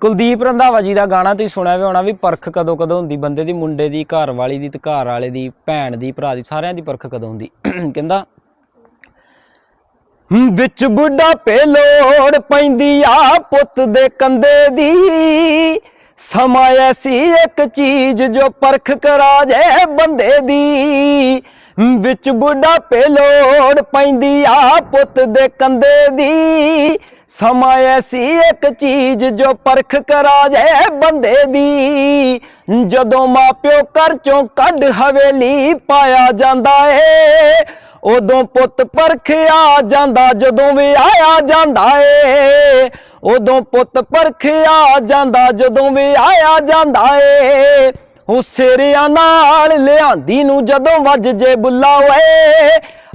ਕੁਲਦੀਪ ਰੰਧਾਵਾ ਜੀ ਦਾ ਗਾਣਾ ਤੁਸੀਂ ਸੁਣਿਆ ਵੀ ਹੋਣਾ ਵੀ ਪਰਖ ਕਦੋਂ ਕਦੋਂ ਹੁੰਦੀ, ਬੰਦੇ ਦੀ, ਮੁੰਡੇ ਦੀ, ਘਰ ਵਾਲੀ ਦੀ ਤੇ ਘਰ ਵਾਲੇ ਦੀ, ਭੈਣ ਦੀ, ਭਰਾ ਦੀ, ਸਾਰਿਆਂ ਦੀ ਪਰਖ ਕਦੋਂ ਹੁੰਦੀ? ਕਹਿੰਦਾ ਵਿੱਚ ਬੁੱਢਾ ਪੇ ਲੋੜ ਪੈਂਦੀ ਆ ਪੁੱਤ ਦੇ ਕੰਦੇ ਦੀ। ਸਮਾਂ ਐਸੀ ਇੱਕ ਚੀਜ਼ ਜੋ ਪਰਖ ਕਰਾ ਜੇ ਬੰਦੇ ਦੀ। ਵਿੱਚ ਬੁੱਢਾ ਲੋੜ ਪੈਂਦੀ ਆ ਪੁੱਤ ਦੇ ਕੰਦੇ ਦੀ। ਸਮਾਂ ਐਸੀ ਇੱਕ ਚੀਜ਼ ਜੋ ਪਰਖ ਕਰਾ ਜੇ ਬੰਦੇ ਦੀ। ਜਦੋਂ ਮਾਪਿਓ ਘਰ ਚੋਂ ਕੱਢ ਹਵੇਲੀ ਪਾਇਆ ਜਾਂਦਾ ਏ, ਉਦੋਂ ਪੁੱਤ ਪਰਖਿਆ ਜਾਂਦਾ, ਜਦੋਂ ਵੀ ਆਇਆ ਜਾਂਦਾ ਏ। ਉਦੋਂ ਪੁੱਤ ਪਰਖਿਆ ਜਾਂਦਾ, ਜਦੋਂ ਵੀ ਜਾਂਦਾ ਏ। ਉਹ ਸਿਰਿਆਂ ਨਾਲ ਲਿਆਂਦੀ ਨੂੰ ਜਦੋਂ ਵੱਜ ਜੇ ਬੁੱਲਾ ਓਏ,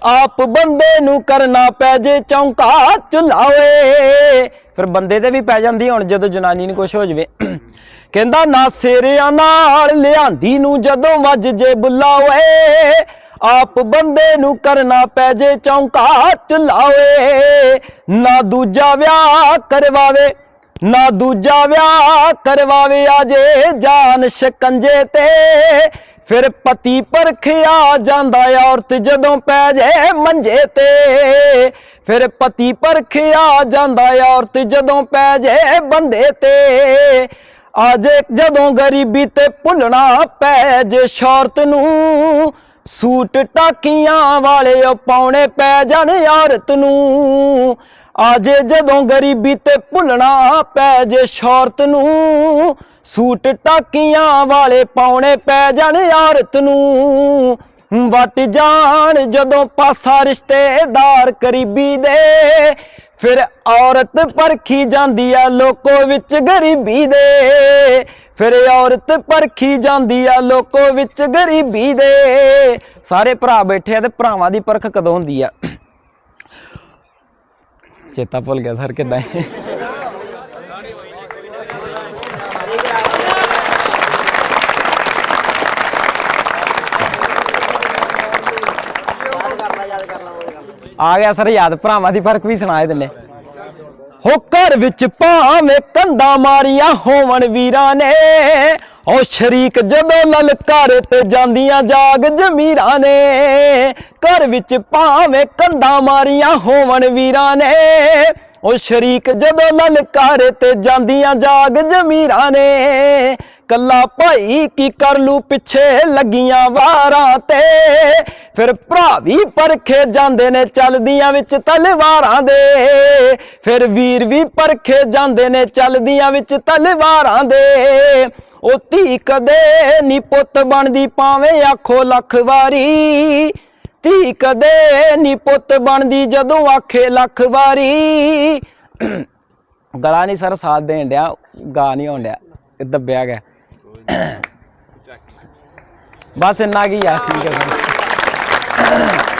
ਆਪ ਬੰਦੇ ਨੂੰ ਕਰਨਾ ਪੈ ਜੇ ਚੌਂਕਾ ਚੁਲਾਵੇ ਫਿਰ ਬੰਦੇ ਤੇ ਵੀ ਪੈ ਜਾਂਦੀ ਹੁਣ, ਜਦੋਂ ਜਨਾਨੀ ਨੂੰ ਕੁਝ ਹੋ ਜਵੇ। ਕਹਿੰਦਾ, ਨਾ ਸਿਰਿਆਂ ਨਾਲ ਲਿਆਂਦੀ ਨੂੰ ਜਦੋਂ ਵੱਜ ਜੇ ਬੁੱਲਾ ਓਏ ਆਪ ਬੰਦੇ ਨੂੰ ਕਰਨਾ ਪੈ ਜੇ ਚੌਂਕਾ ਚੁਲਾਵੇ, ਨਾ ਦੂਜਾ ਵਿਆਹ ਕਰਵਾਵੇ, ਨਾ ਦੂਜਾ ਵਿਆਹ ਕਰਵਾਵੇ ਆਜੇ ਜਾਨ ਸ਼ਿਕੰਜੇ ਤੇ। ਫਿਰ ਪਤੀ ਪਰਖਿਆ ਜਾਂਦਾ ਔਰਤ ਜਦੋਂ ਪੈ ਜੇ ਮੰਜੇ ਤੇ। ਫਿਰ ਪਤੀ ਪਰਖਿਆ ਜਾਂਦਾ ਔਰਤ ਜਦੋਂ ਪੈ ਜੇ ਬੰਦੇ ਤੇ। ਆਜੇ ਜਦੋਂ ਗਰੀਬੀ ਤੇ ਭੁੱਲਣਾ ਪੈ ਜੇ ਸ਼ੌਰਤ ਨੂੰ ਸੂਟ ਟਾਕੀਆਂ ਵਾਲੇ ਪਾਉਣੇ ਪੈ ਜਾਣ ਔਰਤ ਨੂੰ। ਆਜੇ ਜਦੋਂ ਗਰੀਬੀ ਤੇ ਭੁੱਲਣਾ ਪੈ ਜੇ ਸ਼ੌਰਤ ਨੂੰ, ਸੂਟ ਟਾਕੀਆਂ ਵਾਲੇ ਪਾਉਣੇ ਪੈ ਜਾਣ ਔਰਤ ਨੂੰ। ਵਟ ਜਾਣ ਜਦੋਂ ਪਾਸਾ ਰਿਸ਼ਤੇਦਾਰ ਕਰੀਬੀ ਦੇ, ਫਿਰ ਔਰਤ ਪਰਖੀ ਜਾਂਦੀ ਆ ਲੋਕੋ ਵਿੱਚ ਗਰੀਬੀ ਦੇ। ਫਿਰ ਔਰਤ ਪਰਖੀ ਜਾਂਦੀ ਆ ਲੋਕੋ ਵਿੱਚ ਗਰੀਬੀ ਦੇ। ਸਾਰੇ ਭਰਾ ਬੈਠੇ ਆ ਤੇ ਭਰਾਵਾਂ ਦੀ ਪਰਖ ਕਦੋਂ ਹੁੰਦੀ ਆ? ਚੇਤਾ ਭੁੱਲ ਗਿਆ ਸਰ ਕਿਦਾਂ ਆ ਗਿਆ ਸਰ, ਯਾਦ, ਭਰਾਵਾਂ ਦੀ ਫ਼ਰਕ ਵੀ ਸੁਣਾਏ ਦਿੰਨੇ ਹੋ ਘਰ ਵਿੱਚ ਭਾਵੇਂ ਕੰਦਾ ਮਾਰੀਆਂ ਹੋਵਣ ਵੀਰਾਂ ਨੇ ਉਹ ਸ਼ਰੀਕ ਜਦੋਂ ਲਲਕਾਰੇ ਤੇ ਜਾਂਦੀਆਂ ਜਾਗ ਜਮੀਰਾਂ ਨੇ, ਘਰ ਵਿੱਚ ਭਾਵੇਂ ਕੰਦਾ ਮਾਰੀਆਂ ਹੋਵਣ ਵੀਰਾਂ ਨੇ ਉਹ ਸ਼ਰੀਕ ਜਦੋਂ ਲਲਕਾਰੇ ਤੇ ਜਾਂਦੀਆਂ ਜਾਗ ਜਮੀਰਾਂ ਨੇ ਕੱਲਾ ਭਾਈ ਕੀ ਕਰ ਲੂ ਪਿੱਛੇ ਲੱਗੀਆਂ ਵਾਰਾਂ ਤੇ? ਫਿਰ ਭਰਾ ਵੀ ਪਰਖੇ ਜਾਂਦੇ ਨੇ ਚੱਲਦੀਆਂ ਵਿੱਚ ਤਲਵਾਰਾਂ ਦੇ। ਫਿਰ ਵੀਰ ਵੀ ਪਰਖੇ ਜਾਂਦੇ ਨੇ ਚੱਲਦੀਆਂ ਵਿੱਚ ਤਲਵਾਰਾਂ ਦੇ। ਉਹ ਧੀ ਕਦੇ ਨੀ ਪੁੱਤ ਬਣਦੀ ਪਾਵੇਂ ਆਖੋ ਲੱਖ ਵਾਰੀ। ਧੀ ਕਦੇ ਨੀ ਪੁੱਤ ਬਣਦੀ ਜਦੋਂ ਆਖੇ ਲੱਖ ਵਾਰੀ। ਗਲਾ ਨਹੀਂ ਸਰ ਸਾਥ ਦੇਣ ਡਿਆ, ਗਾ ਨਹੀਂ ਹੋਣ ਡਿਆ, ਇਹ ਦੱਬਿਆ ਗਿਆ। ਬਸ ਇੰਨਾ ਕੀ ਆ ਠੀਕ ਹੈ ਸਰ।